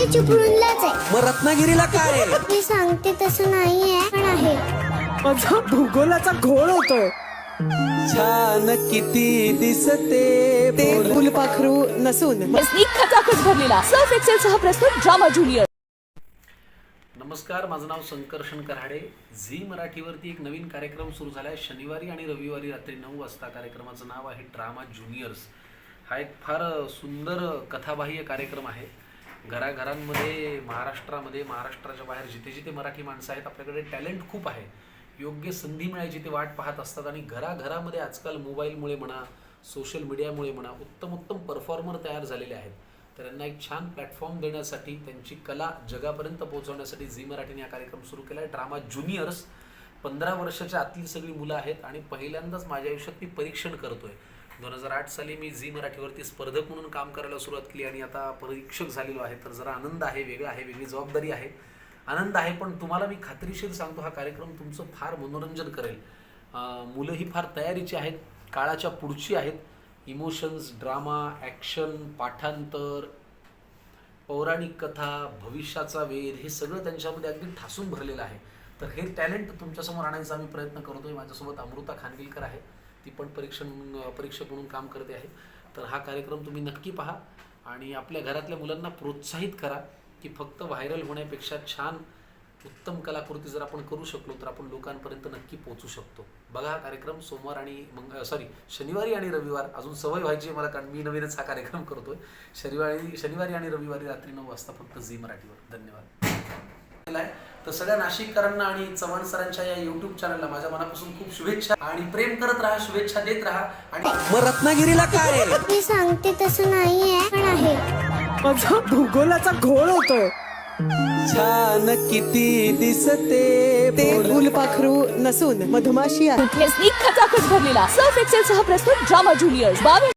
ते चिपळूणलाच आहे मग रत्नागिरीला काय? मी सांगते तसं नाहीये पण आहे. माझा भूगोलाचा घोळ होतोय. छान किती दिसते ते फुलपाखरू नसून. खचाखच भरलेला. सर्फ एक्सेल सह प्रस्तुत ड्रामा ज्युनियर नमस्कार माझं नाव संकर्षण कराडे झी मराठीवरती एक नवीन कार्यक्रम सुरू झाला आहे शनिवारी आणि रविवारी रात्री नऊ वाजता कार्यक्रमाचं नाव आहे ड्रामा ज्युनियर्स हा एक फार सुंदर कथाबाह्य कार्यक्रम आहे. घराघरांमध्ये महाराष्ट्रामध्ये महाराष्ट्राच्या बाहेर जिथे जिथे मराठी माणसं आहेत आपल्याकडे टॅलेंट खूप आहे. योग्य संधी मिळायची ते वाट पाहत असतात आणि घराघरामध्ये आजकाल मोबाईलमुळे म्हणा सोशल मीडियामुळे म्हणा उत्तम उत्तम परफॉर्मर तयार झालेले आहेत. तर त्यांना एक छान प्लॅटफॉर्म देण्यासाठी त्यांची कला जगापर्यंत पोहोचवण्यासाठी झी मराठीने हा कार्यक्रम सुरू केला आहे ड्रामा ज्युनियर्स पंधरा वर्षाच्या आतली सगळी मुलं आहेत आणि पहिल्यांदाच माझ्या आयुष्यात मी परीक्षण करतोय. दोन हजार आठ साली मी झी मराठीवरती स्पर्धक म्हणून काम करायला सुरुवात केली आणि आता परीक्षक झालेलो आहे. तर जरा आनंद आहे वेगळा आहे वेगळी जबाबदारी आहे. आनंद आहे पण तुम्हाला मी खात्रीशीर सांगतो हा कार्यक्रम तुमचं फार मनोरंजन करेल. मुलं ही फार तयारीची आहेत काळाच्या पुढची आहेत. इमोशन्स ड्रामा ॲक्शन पाठांतर पौराणिक कथा भविष्याचा वेध हे सगळं त्यांच्यामध्ये अगदी ठासून भरलेलं आहे. तर हे टॅलेंट तुमच्यासमोर आणायचा आम्ही प्रयत्न करतोय. माझ्यासोबत अमृता खानविलकर आहे. ती पण परीक्षण परीक्षक म्हणून काम करते आहे. तर हा कार्यक्रम तुम्ही नक्की पहा आणि आपल्या घरातल्या मुलांना प्रोत्साहित करा की फक्त व्हायरल होण्यापेक्षा छान उत्तम कलाकृती जर आपण करू शकलो तर आपण लोकांपर्यंत नक्की पोहोचू शकतो. बघा हा कार्यक्रम सोमवार आणि मंग सॉरी शनिवारी आणि रविवार. अजून सवय व्हायची आहे मला कारण मी नवीनच हा कार्यक्रम करतोय. शनिवारी शनिवारी आणि रविवारी रात्री नऊ वाजता फक्त झी मराठीवर. धन्यवाद. केला आहे. तर सगळ्या नाशिककरांना आणि चव्हाण सरांच्या या युट्यूब चॅनलला माझ्या मनापासून खूप शुभेच्छा आणि प्रेम करत राहा शुभेच्छा देत राहा आणि मग रत्नागिरीला काय? मी सांगते तसं पण आहे. माझा भूगोलाचा घोळ होतोय. छान किती दिसते ते फुलपाखरू नसून मधमाशी आहे. स्निग्ध खचाखच भरलेला. सर्फ एक्सेल सह प्रस्तुत ड्रामा ज्युनियर बावीस